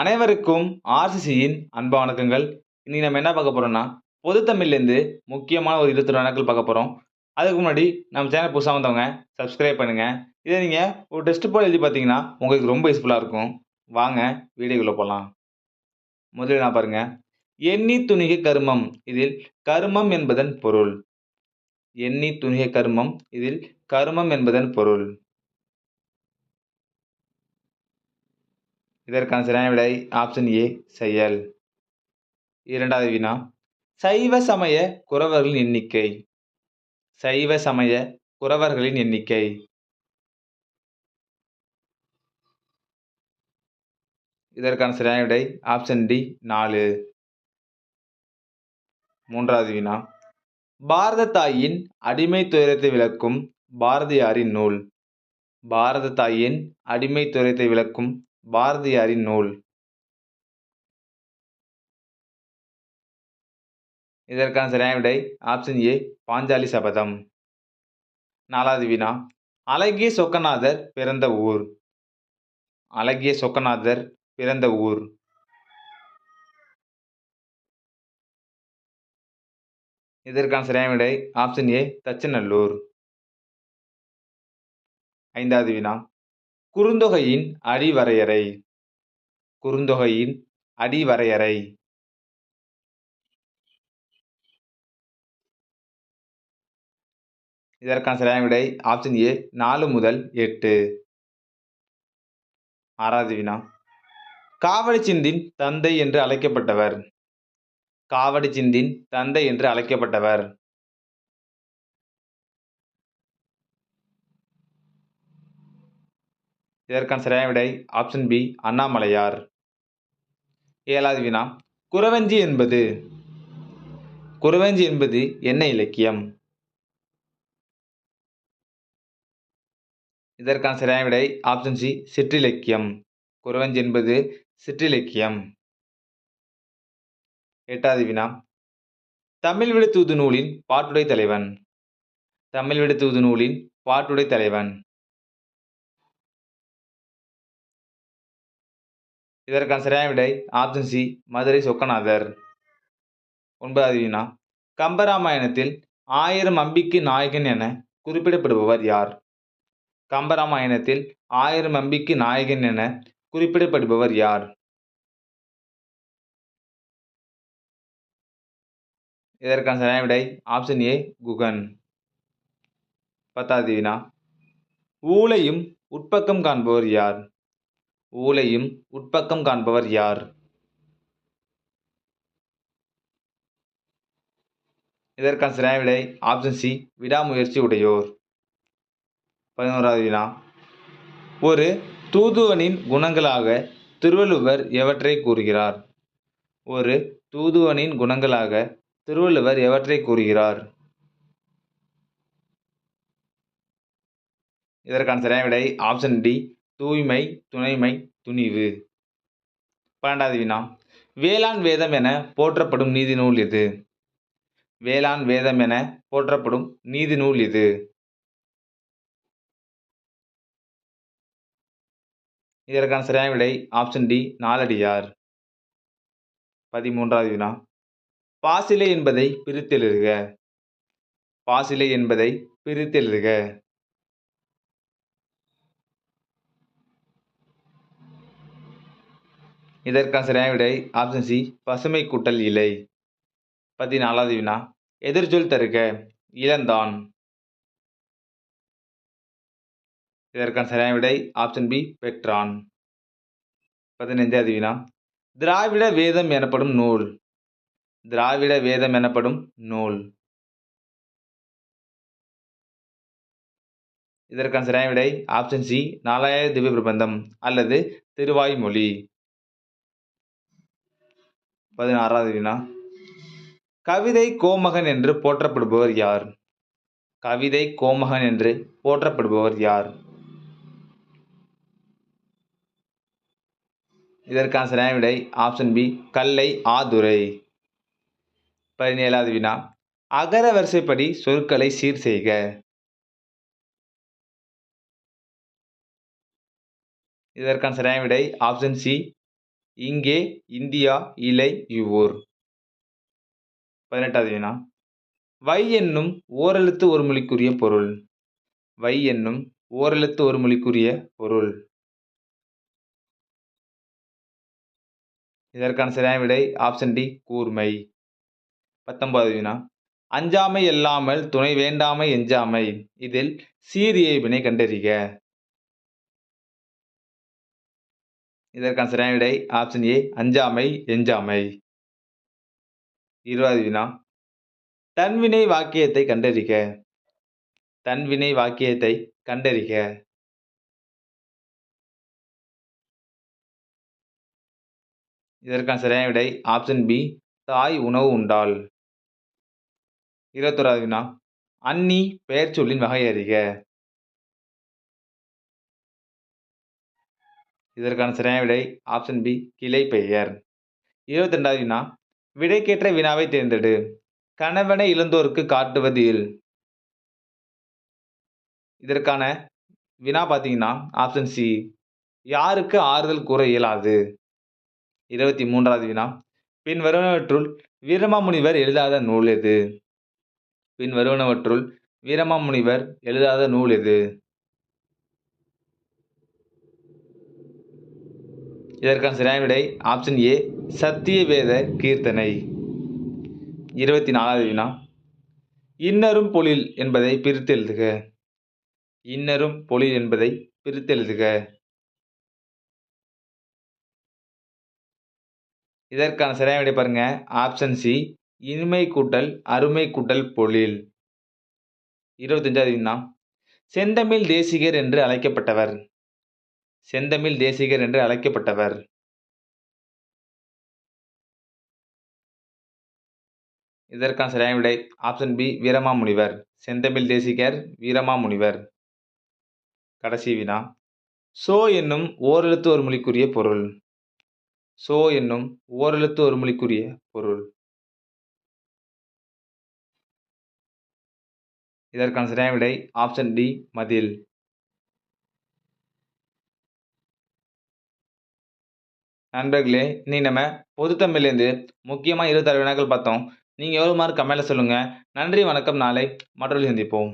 அனைவருக்கும் ஆர்சிசியின் அன்பா வணக்கங்கள். இன்னைக்கு நம்ம என்ன பார்க்க போறோம்னா பொது தமிழ்லேருந்து முக்கியமான ஒரு இருபத்தி வினாக்கள் பார்க்க போகிறோம் அதுக்கு முன்னாடி நம்ம சேனல் புதுசாக வந்தவங்க சப்ஸ்கிரைப் பண்ணுங்க. இதை நீங்கள் ஒரு டெஸ்ட் போல் எழுதி பார்த்தீங்கன்னா உங்களுக்கு ரொம்ப யூஸ்ஃபுல்லாக இருக்கும். வாங்க வீடியோக்குள்ளே போகலாம் முதலில் நான் பாருங்க. எண்ணி துணிக கருமம் இதில் கருமம் என்பதன் பொருள். எண்ணி துணிக கருமம் இதில் கருமம் என்பதன் பொருள். இதற்கான சரியான விடை ஆப்ஷன் ஏ செயல். இரண்டாவது வினா. சைவ சமய குறவர்களின் எண்ணிக்கை. சைவ சமய குறவர்களின் எண்ணிக்கை. இதற்கான சரியான விடை ஆப்ஷன் டி நாலு. மூன்றாவது வினா. பாரத தாயின் அடிமை துயரத்தை விளக்கும் பாரதியாரின் நூல். பாரத தாயின் அடிமை துயரத்தை விளக்கும் பாரதியாரின் நூல். இதற்கான சரியான விடை ஆப்ஷன் ஏ பாஞ்சாலி சபதம். நாலாவது வினா அழகிய சொக்கநாதர் பிறந்த ஊர். அழகிய சொக்கநாதர் பிறந்த ஊர். இதற்கான சரியான விடை ஆப்ஷன் ஏ தச்சநல்லூர். ஐந்தாவது வினா குறுந்தொகையின் அடிவரையறை. குறுந்தொகையின் அடிவரையறை. இதற்கான சரியான விடை ஆப்ஷன் ஏ நாலு முதல் எட்டு. ஆறாவது வினா. காவடி சிந்தின் தந்தை என்று அழைக்கப்பட்டவர். காவடி சிந்தின் தந்தை என்று அழைக்கப்பட்டவர். இதற்கான சரியான விடை ஆப்ஷன் பி அண்ணாமலையார். ஏழாவது வினா குறவஞ்சி என்பது. குறவஞ்சி என்பது என்ன இலக்கியம்? இதற்கான சரியான விடை ஆப்ஷன் சி சிற்றிலக்கியம். குறவஞ்சி என்பது சிற்றிலக்கியம். எட்டாவது வினா தமிழ் விடு தூது நூலின் பாட்டுடை தலைவன். தமிழ் விடு தூது நூலின் பாட்டுடை தலைவன். இதற்கான சரியான விடை ஆப்ஷன் சி மதுரை சொக்கநாதர். ஒன்பதாவது வினா கம்பராமாயணத்தில் ஆயிரம் அம்பிக்கு நாயகன் என குறிப்பிடப்படுபவர் யார்? கம்பராமாயணத்தில் ஆயிரம் அம்பிக்கு நாயகன் என குறிப்பிடப்படுபவர் யார்? இதற்கான சரியான விடை ஆப்ஷன் ஏ குகன். பத்தாவது வினா ஊளையும் உட்பக்கம் காண்பவர் யார்? ஊலையும் உட்பக்கம் காண்பவர் யார்? இதற்கான சரியான விடை ஆப்ஷன் சி விடாமுயற்சி உடையோர். பதினோராவது வினா. ஒரு தூதுவனின் குணங்களாக திருவள்ளுவர் எவற்றை கூறுகிறார்? ஒரு தூதுவனின் குணங்களாக திருவள்ளுவர் எவற்றை கூறுகிறார்? இதற்கான சரியான விடை ஆப்ஷன் டி தூய்மை துணைமை துணிவு. பன்னெண்டாவது வினா வேளாண் வேதம் என போற்றப்படும் நீதி நூல் எது? வேளாண் வேதம் என போற்றப்படும் நீதி நூல் எது? இதற்கான சரியான விடை ஆப்ஷன் டி நாலடியார். பதிமூன்றாவது வினா. பாசிலை என்பதை பிரித்தெழுதுக. பாசிலை என்பதை பிரித்தெழுதுக. இதற்கான சரியான விடை ஆப்ஷன் சி பசுமை கூட்டல் இலை. பதினாலாவது வினா எதிர்ச்சொல் தருக இளந்தான். இதற்கான சரியான விடை ஆப்ஷன் பி பெற்றான் பதினைந்தாவது வினா திராவிட வேதம் எனப்படும் நூல். திராவிட வேதம் எனப்படும் நூல். இதற்கான சரியான விடை ஆப்ஷன் சி நாலாயிர திவ்ய பிரபந்தம் அல்லது திருவாய்மொழி. பதினாறாவது வினா. கவிதை கோமகன் என்று போற்றப்படுபவர் யார்? கவிதை கோமகன் என்று போற்றப்படுபவர் யார்? இதற்கான சரியான விடை ஆப்ஷன் பி கல்லை ஆதுரை. பதினேழாவது வினா. அகர வரிசைப்படி சொற்களை சீர் செய்க. இதற்கான சரியான விடை ஆப்ஷன் சி இங்கே இந்தியா இலை இவ்வூர். பதினெட்டாவது வினா. வை என்னும் ஓரெழுத்து ஒரு மொழிக்குரிய பொருள். வை என்னும் ஓரெழுத்து ஒரு மொழிக்குரிய பொருள். இதற்கான சரியான விடை ஆப்ஷன் டி கூர்மை. பத்தொன்பது வினா. அஞ்சாமை இல்லாமல் துணை வேண்டாமை எஞ்சாமை. இதில் சீரியைபினை கண்டறிக. இதற்கான சரியான விடை ஆப்ஷன் ஏ அஞ்சாமை எஞ்சாமை. இருபது வினா. தன்வினை வாக்கியத்தை கண்டறிக. தன்வினை வாக்கியத்தை கண்டறிக. இதற்கான சரியான விடை ஆப்ஷன் பி தாய் உணவு உண்டாள் இருபத்தோராவது வினா. அன்னி பெயர் சொல்லின் வகை அறிக. இதற்கான சரியான விடை ஆப்ஷன் பி கிளை பெயர். இருபத்தி ரெண்டாவது வினா. விடைக்கேற்ற வினாவை தேர்ந்தெடு. கணவனை இழந்தோருக்கு காட்டுவது இல். இதற்கான வினா பார்த்தீங்கன்னா ஆப்ஷன் சி யாருக்கு ஆறுதல் கூற இயலாது? இருபத்தி மூன்றாவது வினா. பின் வருவனவற்றுள் வீரமாமுனிவர் எழுதாத நூல் எது? பின் வருவனவற்றுள் வீரமாமுனிவர் எழுதாத நூல் எது? இதற்கான சரியான விடை ஆப்ஷன் ஏ சத்திய வேத கீர்த்தனை. இருபத்தி நாலாவது வினா. இன்னரும் பொழில் என்பதை பிரித்து எழுதுக. இன்னரும் பொழில் என்பதை பிரித்து எழுதுக. இதற்கான சரியான விடை பாருங்க. ஆப்ஷன் சி இனிமை கூட்டல் அருமை கூட்டல் பொழில். இருபத்தஞ்சாவது வினா. செந்தமிழ் தேசிகர் என்று அழைக்கப்பட்டவர். செந்தமிழ் தேசிகர் என்று அழைக்கப்பட்டவர். இதற்கான சரியான விடை ஆப்ஷன் பி வீரமாமுனிவர். செந்தமிழ் தேசிகர் வீரமாமுனிவர். கடைசி வினா. சோ என்னும் ஓரெழுத்து ஒரு மொழிக்குரிய பொருள். சோ என்னும் ஓரெழுத்து ஒரு மொழிக்குரிய பொருள். இதற்கான சரியான விடை ஆப்ஷன் டி மதில். நண்பர்களே நீ நம்ம பொதுத்தமிழ்லேருந்து முக்கியமாக இருபத்தாறு வினாக்கள் பார்த்தோம். நீங்கள் எவ்வளோ மார்க் கமெண்ட்டில் சொல்லுங்கள் நன்றி வணக்கம் நாளை மற்றொரு சந்திப்போம்.